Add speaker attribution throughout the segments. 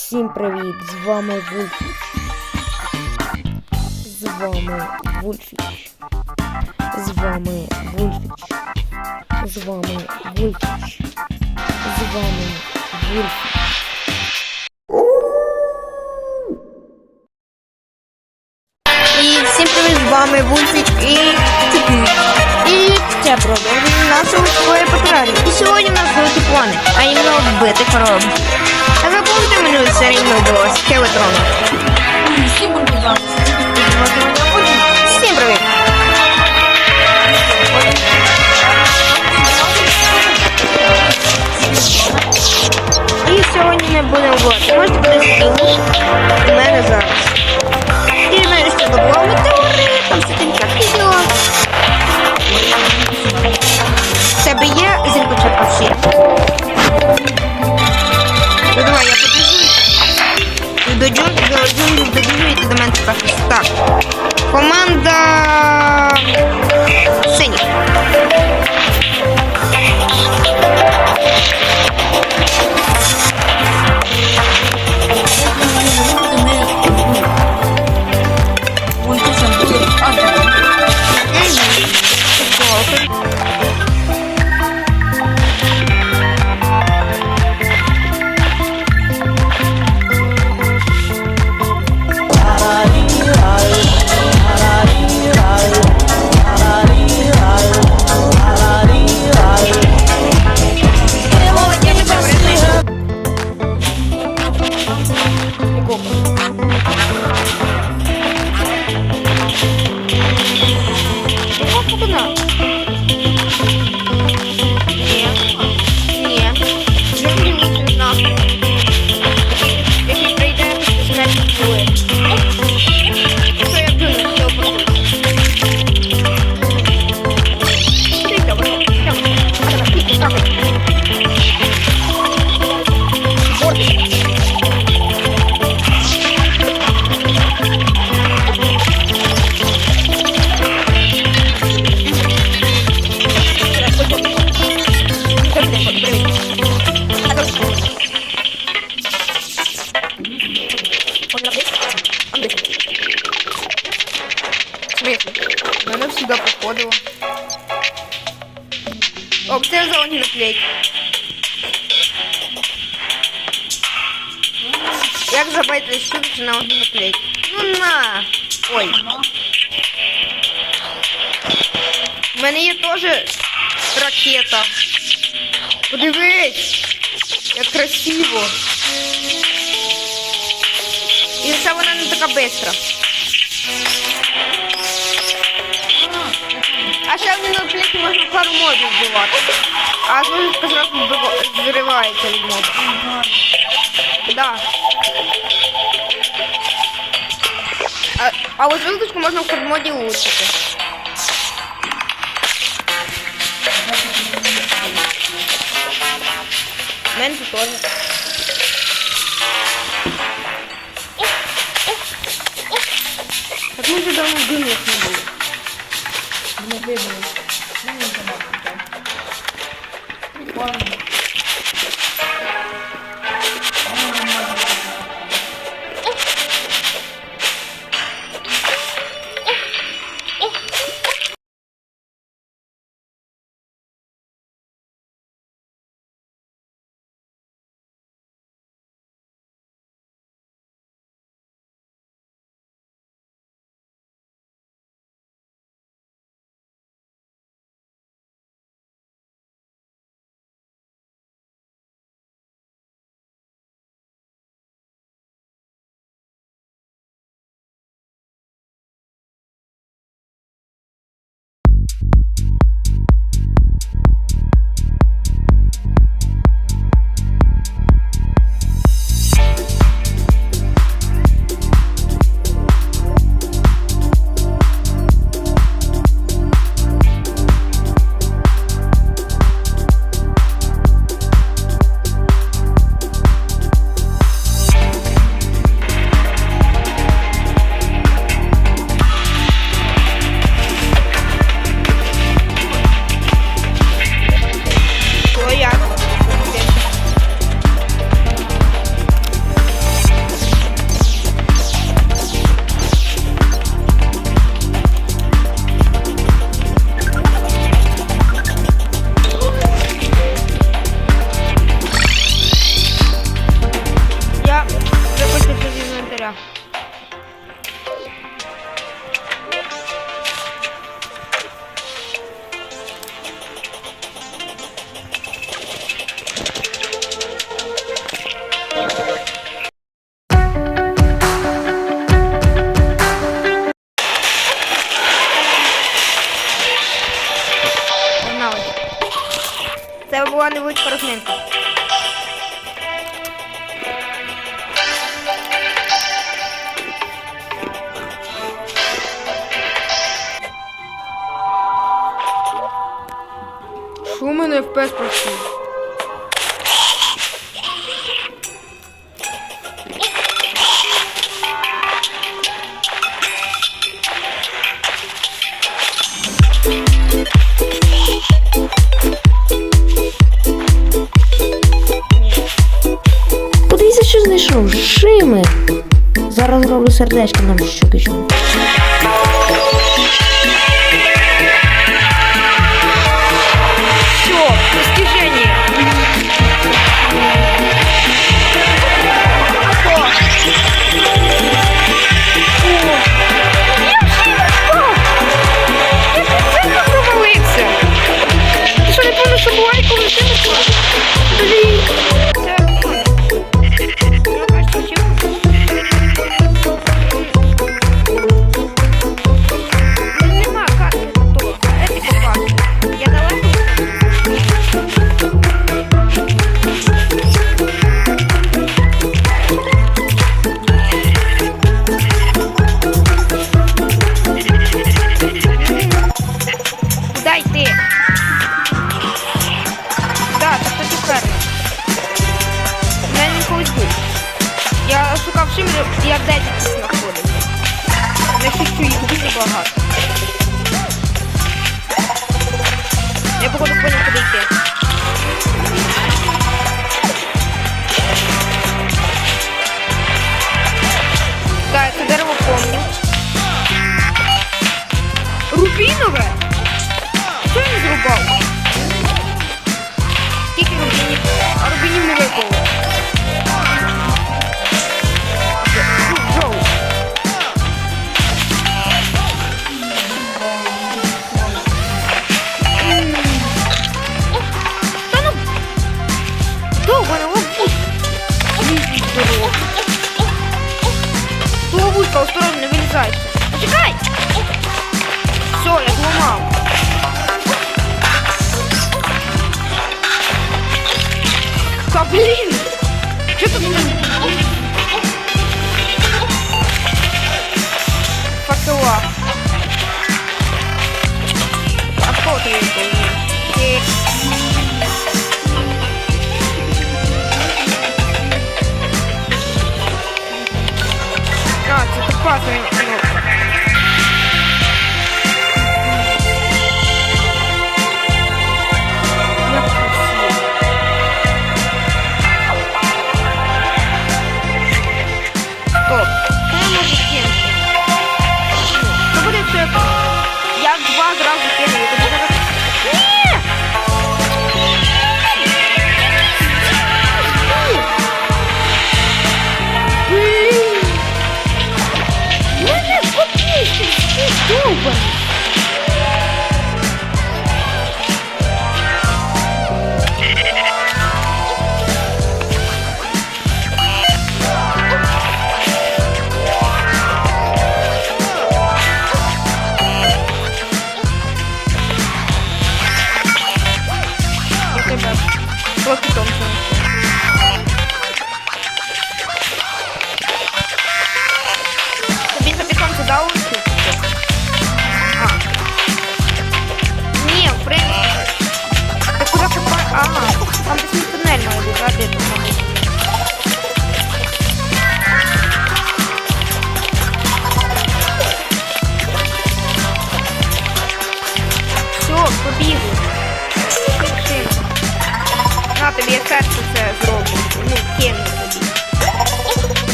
Speaker 1: Всім привіт! З вами Вульфіч. З вами Вульфіч. З вами Вульфіч. З вами Вульфіч. З вами Вульфіч.
Speaker 2: Всім привіт, з вами Вульфіч і Типіч. І це продовження нашого своє патрулі. І сьогодні в нас великі плани, а іменно вбити коров. А все рівно було. Ще вбили?
Speaker 3: Всім будь.
Speaker 2: Всім привіт! І сьогодні не будемо вбивати. Можете подивитися побіжу. До джунглі, до джунглі, до джунглі, до мене тепер. Так. Команда синіх. Як забити щит на одну наклейку? Ну на! Ой. У мене є теж ракета. Подивись! Як красиво! І це вона не така бистра. А ще в на пліті можна пару модів вбивати. А звук зразу вбива- зривається від моду. Да. А, ось звуздочку можна в хардмоді улучшити. У мене тут теж. Так ми вже давно димних не було.
Speaker 3: Не видно. Ну, не
Speaker 1: мене FPS пройшли. Подивіться, що знайшов Жими! Зараз роблю сердечко нам щукичку.
Speaker 2: fácil, hein?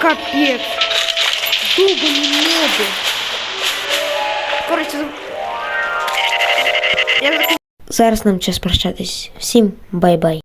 Speaker 2: Капец. Долго не надо. Короче, я...
Speaker 1: Зараз нам час прощатись. Всім бай-бай.